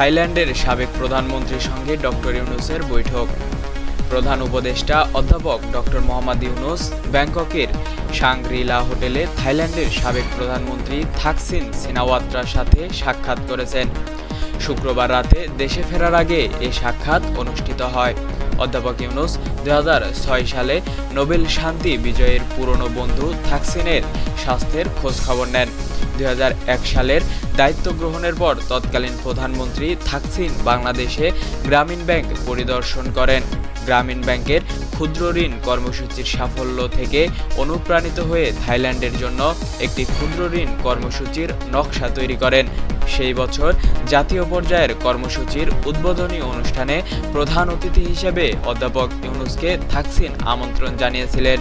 থাইল্যান্ডের সাবেক প্রধানমন্ত্রীর সঙ্গে ডক্টর ইউনুসের বৈঠক। প্রধান উপদেষ্টা অধ্যাপক ডক্টর মোহাম্মদ ইউনুস ব্যাংককের সাংগ্রিলা হোটেলে থাইল্যান্ডের সাবেক প্রধানমন্ত্রী থাকসিন সিনাওয়াত্রার সাথে সাক্ষাৎ করেছেন। শুক্রবার রাতে দেশে ফেরার আগে এই সাক্ষাৎ অনুষ্ঠিত হয়। অধ্যাপক ইউনুস দু হাজার ছয় সালে নোবেল শান্তি বিজয়ের পুরনো বন্ধু থাকসিনের স্বাস্থ্যের খোঁজ খবর নেন। দুই হাজার এক সালের দায়িত্ব গ্রহণের পর তৎকালীন প্রধানমন্ত্রী থাকসিন বাংলাদেশে গ্রামীণ ব্যাংক পরিদর্শন করেন। গ্রামীণ ব্যাংকের ক্ষুদ্র ঋণ কর্মসূচির সাফল্য থেকে অনুপ্রাণিত হয়ে থাইল্যান্ডের জন্য একটি ক্ষুদ্র ঋণ কর্মসূচির নকশা তৈরি করেন। সেই বছর জাতীয় পর্যায়ের কর্মসূচির উদ্বোধনী অনুষ্ঠানে প্রধান অতিথি হিসেবে অধ্যাপক ইউনুসকে থাকসিন আমন্ত্রণ জানিয়েছিলেন।